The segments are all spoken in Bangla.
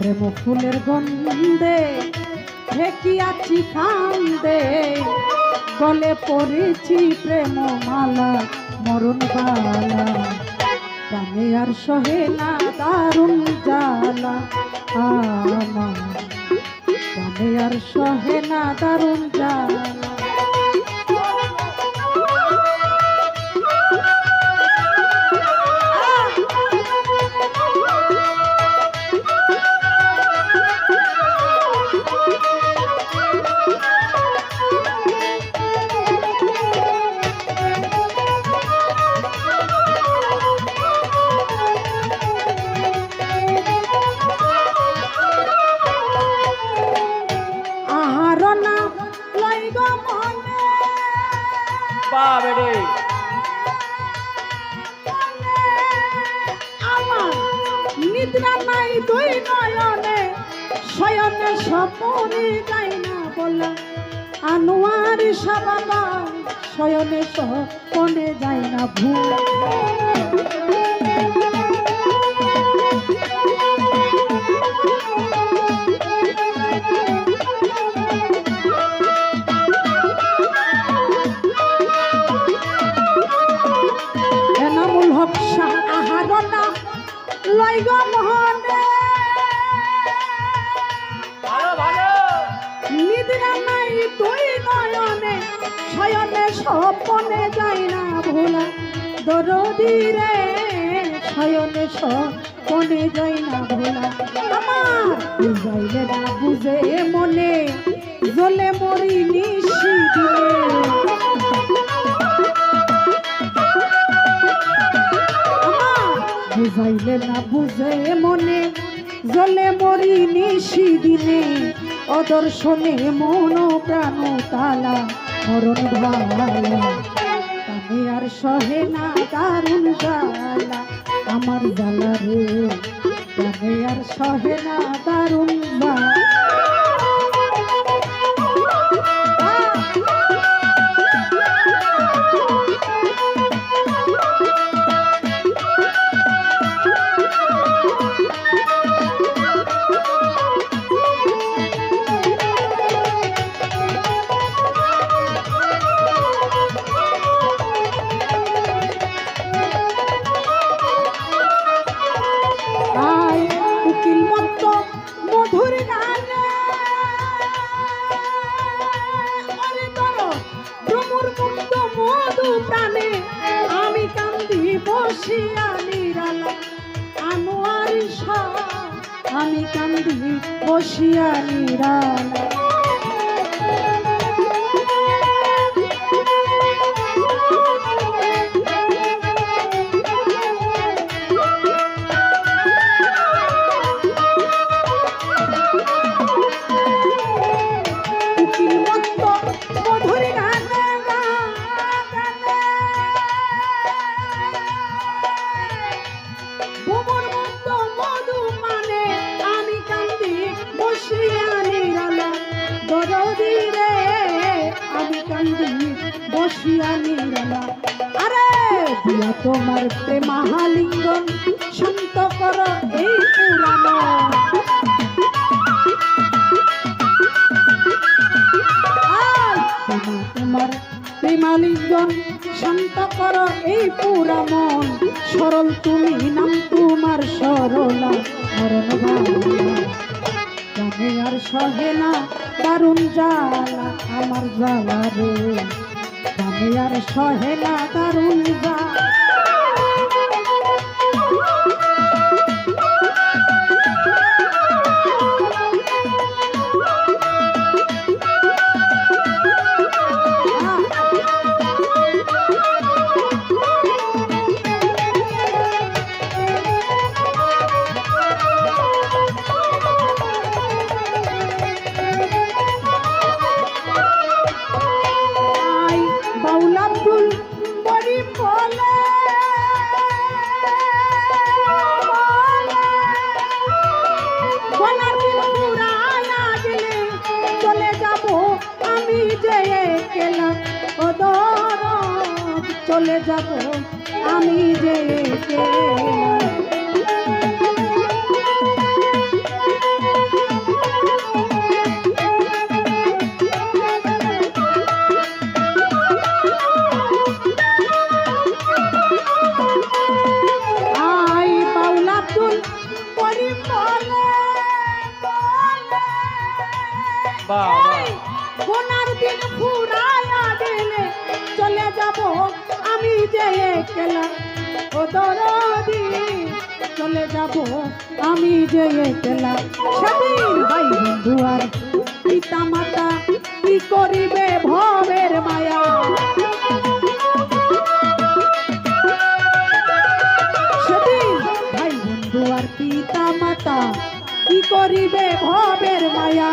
প্রেম ফুলের গন্ধে ঢেকিয়াছি ফান্দে গলে পড়েছি প্রেম মালা মরণ বালা। প্রাণে আর সহে না দারুণ জ্বালা আমার। প্রাণে আর সহে না দারুণ জ্বালা। পাবে বেড়ে আমার নিদ্রা নাই, দুই নয়নে। শয়নে সপনে যাই না বলা। আনোয়ার সাবাবা, শয়নে সপনে যাই না ভুল। তুই নয়নে, শয়নে, স্বপনে যাই না ভোলা। দরদি রে, শয়নে, স্বপনে যাই না ভোলা। আমার বুঝাইলে না বুঝে মনে, জ্বলে মরি নিশি বুঝাইলে না বুঝে মনে জলে মরি নিশি দিনে। অদর্শনে মন প্রাণ তালা, মরণ ভালা তানে আর সহে না দারুণ জ্বালা আমার জ্বালা রে। আর সহে না দারুণ জ্বালা আমি কান্দি বসিয়া নিরালা বসিয়া নিরালা। আরে, দিয়া তোমার প্রেমালিঙ্গন শান্ত কর এই তোমার প্রেমালিঙ্গন শান্ত কর এই পুরা মন সরল তুমি নাম তোমার সরলা, মরণ জানে আর সহে না, দারুণ জ্বালা আমার জ্বালা রে। আর সহে না দারুণ জ্বালা গেলাম ও দরম চলে যাব আমি যে Bye. Hey, দিন ফুরায়া দিলে চলে যাব আমি যে একলা। ও দরদি, চলে যাব আমি যে একলা। সেদিন ভাই বন্ধু আর পিতা মাতা কি করিবে? করিবে ভবের মায়া।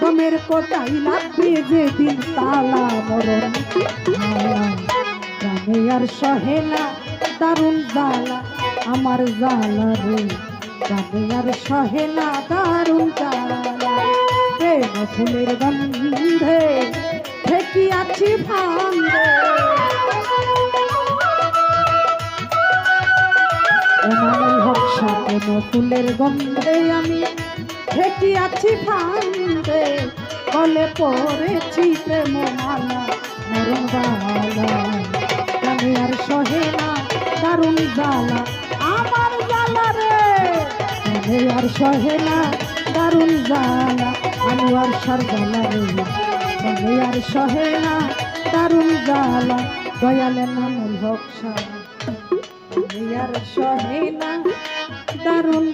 গমের কোটাই লাগবে যেদিন তালা মরণ জানে আর সহেলা, দারুণ জালা আমার জালা রে। জানে আর সহেলা, দারুণ জালা প্রেম ফুলের গন্ধে ঠেকি আছি ফান্দে এমন আমি ঠেকি আছি ফান্দে গলে পড়েছি প্রেম মালা নরম বালা আমি আর সহে না, দারুণ জ্বালা। আমার জ্বালা রে, আমি আর সহে না, দারুণ জ্বালা। আমি আর সার জ্বালা রে, আমি আর সহে না, দারুণ জ্বালা। দয়ালের নাম হকসা আর সহে না, দারুণ